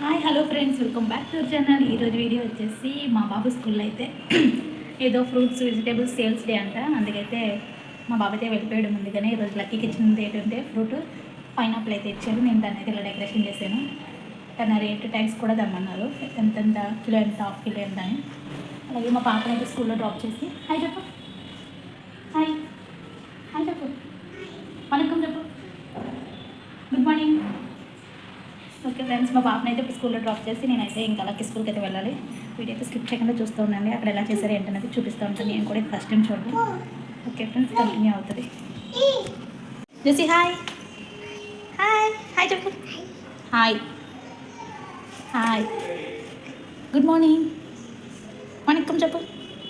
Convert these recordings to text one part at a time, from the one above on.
Hi hello friends welcome back to channel ఈరోజు video వచ్చేసి మా బాబు స్కూల్లో అయితే ఏదో ఫ్రూట్స్ వెజిటేబుల్స్ సేల్స్ డే అంట. అందుకైతే మా బాబు అయితే వెళ్ళిపోయాడు ముందుగానే ఈరోజు లక్కీకి ఇచ్చినది ఏంటంటే ఫ్రూట్ పైనాపిల్ అయితే ఇచ్చారు. నేను దాన్ని అయితే ఇలా డెకరేషన్ చేశాను. తన రేట్ ట్యాక్స్ కూడా దమ్మన్నారు ఎంతెంత కిలో ఎంత హాఫ్ కిలో ఎంత అని. అలాగే మా పాపని అయితే స్కూల్లో డ్రాప్ చేసి హాయ్ చెప్పు. హాయ్ హాయ్ చెప్పు. వణకం చెప్పు గుడ్ మార్నింగ్ ఓకే ఫ్రెండ్స్ మా పాపని అయితే స్కూల్లో డ్రాప్ చేసి నేనైతే ఇంకా అలాగే స్కూల్కి అయితే వెళ్ళాలి. వీడియో అయితే స్కిప్ చేయకుండా చూస్తూ ఉండండి. అక్కడ ఎలా చేశారు ఏంటనేది చూపిస్తూ ఉంటాను. నేను కూడా ఫస్ట్ టైం చూడండి ఓకే ఫ్రెండ్స్ కంటిన్యూ అవుతుంది. జూసి హాయ్ హాయ్ హాయ్ చెప్పు. హాయ్ హాయ్ గుడ్ మార్నింగ్ వణక్కం చెప్పు.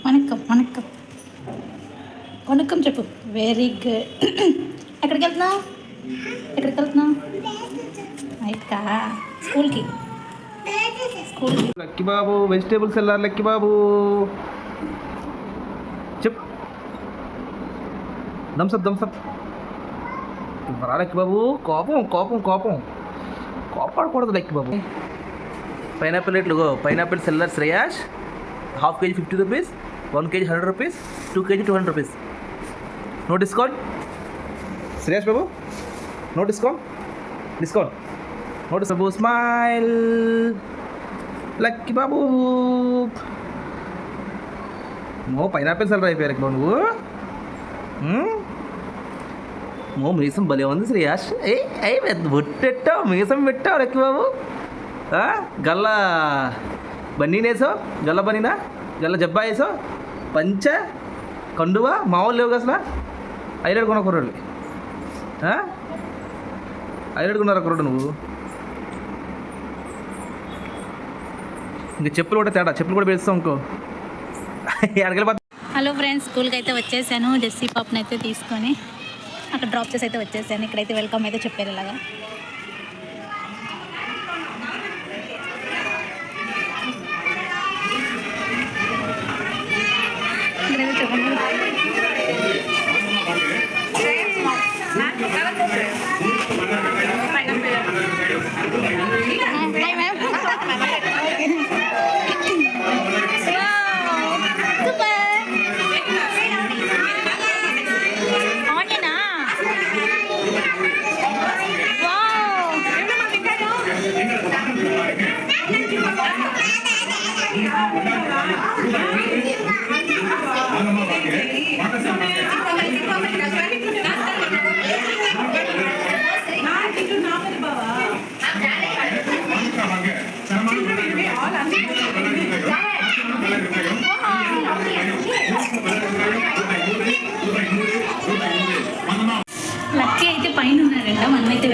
వణక్కం వణక్కం. వణక్కం చెప్పు. వెరీ గుడ్ ఎక్కడికి వెళ్తున్నావు? ఎక్కడికి వెళ్తున్నావు అయితా. స్కూల్కి. స్కూల్కి. లక్కీ బాబు వెజిటేబుల్స్ వెళ్ళారు లక్కీ బాబు. చెప్. దంసప్ దంసప్ రా లక్కి బాబు. కోపం కోపం కోపం. కోపాడకూడదు లక్కీ బాబు. పైనాపిల్ రేట్లు pineapple seller Shreyash half KG fifty rupees one KG hundred rupees two KG two hundred rupees. No discount? Shreyash బాబు. నో డిస్కౌంట్ డిస్కౌంట్ నో బాబు స్మైల్ లక్కీ బాబు మో పైనాపిల్ సెల్లర్ అయిపోయారు బాబు నువ్వు. మో మీసం భలే ఉంది శ్రీయాష్ ఏ ఏ పెద్ద బొట్టెట్టావు మీసం పెట్టావు లక్కీ బాబు. గల్ల బన్నీనేసో గల్ల బనీనా? గల్ల జబ్బా వేసో పంచ? కండువా? మామూలు లేవు అసలు? ఐలాడు కొనుక్కున్నాడు కుర్రాడు ఐలాడు నువ్వు? ఇంకా చెప్పులు కూడా తేడా చెప్పులు కూడా పెడతాం ఇంకో. హలో ఫ్రెండ్స్ స్కూల్కి అయితే వచ్చేసాను జెస్సీ పాప్ని అయితే తీసుకొని అక్కడ డ్రాప్ చేసి అయితే వచ్చేసాను. ఇక్కడైతే వెల్కమ్ అయితే చెప్పారు ఇలాగా.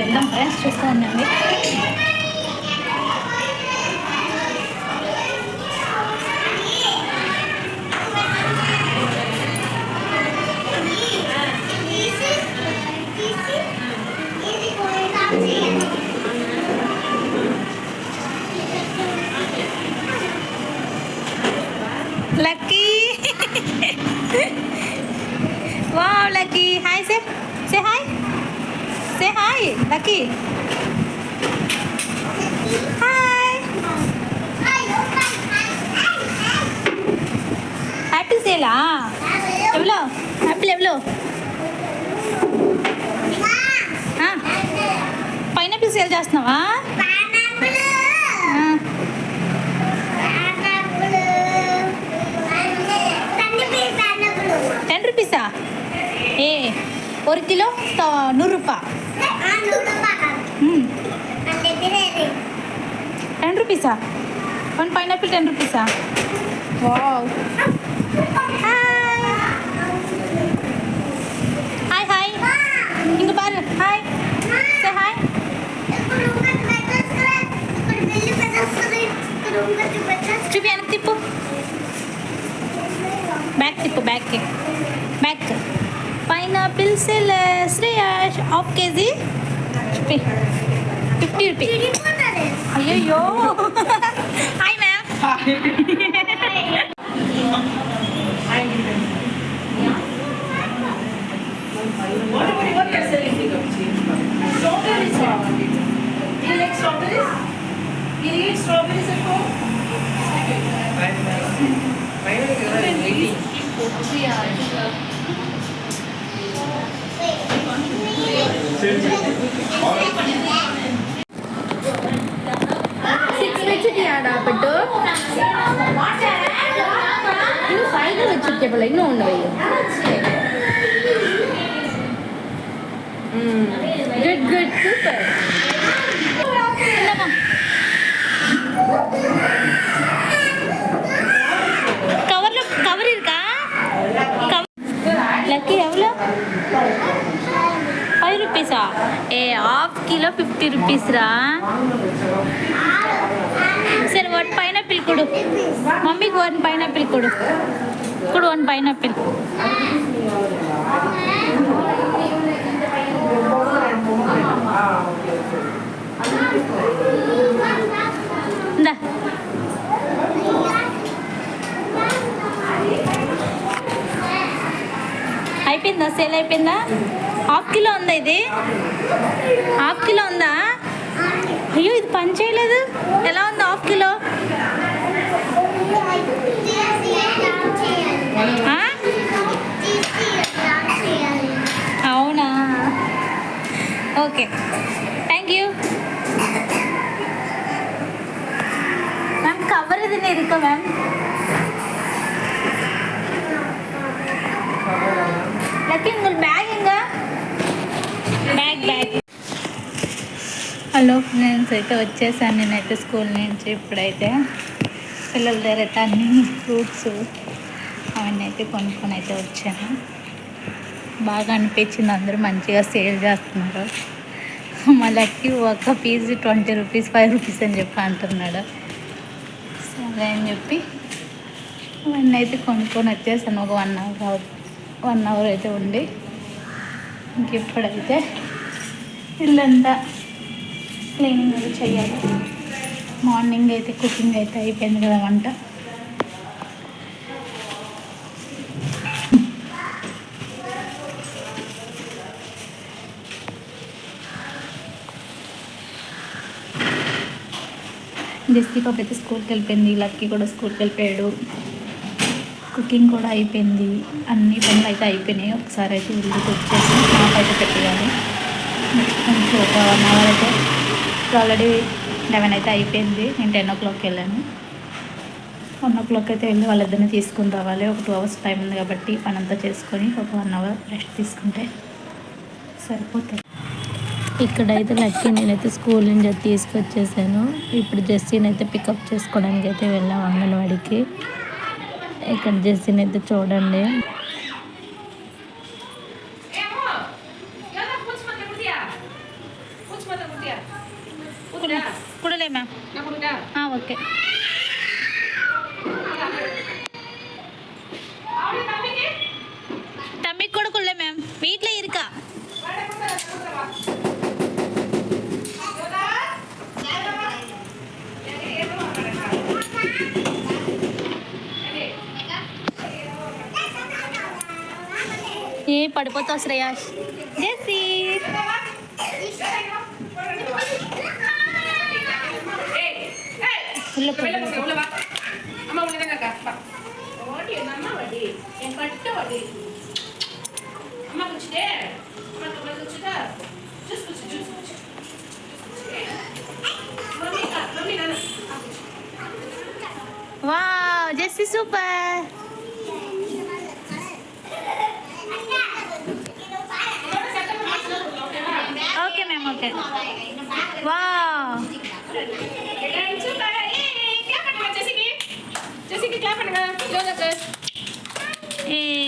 వెళ్దాం ఫ్రెండ్స్ చూస్తూ ఉండండి Lucky wow Lucky hi say say hi say hi Lucky hi happy సేలా ఎవలో హ్యాపీ ఎవలో పైనాపిల్ సేల్ చేస్తున్నావా? టెన్ రూపీసా ఏ ஒரு కిలో త- నూరు రూపా మ్మ్. టెన్ రూపీసా వన్ పైనాపిల్ టెన్ రూపీసా వావ్ హాయ్ హాయ్ ఇంక బారు హాయ్ సే హాయ్ చూపి వెనక్కి తిప్పు బ్యాక్ తిప్పు back back pineapple sell Shreyash half KG చూపి ఫిఫ్టీ రూపీ అయ్యయ్యో hi ma'am Strawberries. You like strawberries? You strawberries ఎక్కువ సిక్స్ போடலை இன்னும் ஒன்று வை குட் குட் சூப்பர் கவர்ல கவர் இருக்கா? லக்கி எவ்வளோ? ஃபைவ் ருபீஸா ஏ ஹாஃப் கிலோ ஃபிஃப்டி ருபீஸ்ரா சரி ஒன் பைனாப்பிள் கொடு. மம்மிக்கு ஒன் பைனாப்பிள் கொடு. ఇప్పుడు వన్ పైనాపిల్ అయిపోయిందా? సేల్ అయిపోయిందా? హాఫ్ కిలో ఉందా ఇది? హాఫ్ కిలో ఉందా? అయ్యో ఇది పని చేయలేదు. ఎలా ఉంది హాఫ్ కిలో? అవునా? Okay. Thank you ma'am cover ఇది నేను ఇంకా? Ma'am bag bag hello friends అయితే వచ్చేసాను నేనైతే స్కూల్ నుంచి ఇప్పుడైతే. పిల్లల దగ్గర అయితే అన్ని ఫ్రూట్స్ అవన్నీ అయితే కొనుక్కొని అయితే వచ్చాను. బాగా అనిపించింది. అందరూ మంచిగా సేల్ చేస్తున్నారు. మా లక్కీ ఒక piece twenty rupees five rupees అని చెప్పి అంటున్నాడు. సరే అని చెప్పి అవన్నీ అయితే కొనుక్కొని వచ్చేసాను. ఒక వన్ అవర్ వన్ అవర్ అయితే ఉండి ఇంక ఇప్పుడైతే ఇల్లంతా క్లీనింగ్ అది చేయాలి. మార్నింగ్ అయితే కుకింగ్ అయితే అయిపోయింది కదా వంట. జస్తి పాప అయితే స్కూల్కి వెళ్ళిపోయింది లక్కీ కూడా స్కూల్కి వెళ్ళిపోయాడు కుకింగ్ కూడా అయిపోయింది. అన్ని పనులు అయితే అయిపోయినాయి. ఒకసారి అయితే ఇల్లు వచ్చేసి మాకు అయితే పెట్టేయాలి. నెక్స్ట్ కొంచెం ఒక వన్ అవర్ అయితే ఆల్రెడీ లెవెన్ అయితే అయిపోయింది. నేను టెన్ ఓ క్లాక్కి వెళ్ళాను. వన్ ఓ క్లాక్ అయితే వెళ్ళి వాళ్ళిద్దరిని తీసుకుని రావాలి. ఒక టూ అవర్స్ టైం ఉంది కాబట్టి పని అంతా చేసుకొని ఒక వన్ అవర్ రెస్ట్ తీసుకుంటే సరిపోతుంది. ఇక్కడైతే లక్కీ నేనైతే స్కూల్ నుంచి తీసుకొచ్చేసాను. ఇప్పుడు జెస్సీని అయితే పికప్ చేసుకోవడానికి అయితే వెళ్ళాం అంగన్వాడికి. ఇక్కడ జెస్సీని అయితే చూడండి. పడిపోతావు శ్రేయాష్ జెస్సీ ఉల్ల పడి- వావ్ జెస్సీ సూపర్ ఏ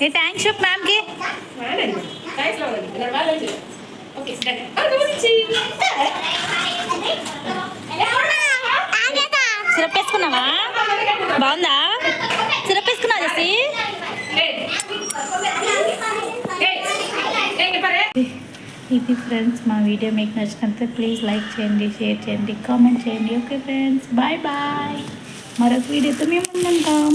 ఏ థ్యాంక్స్ చెప్పు మ్యామ్కి సిరప్ వేసుకున్నావా బాగుందా? సిరప్ వేసుకున్నావు చేసి ఇది ఫ్రెండ్స్ మా వీడియో మీకు నచ్చినంత ప్లీజ్ లైక్ చేయండి షేర్ చేయండి కామెంట్ చేయండి. Okay friends bye bye. మరొక వీడియోతో మేము ఉంటాం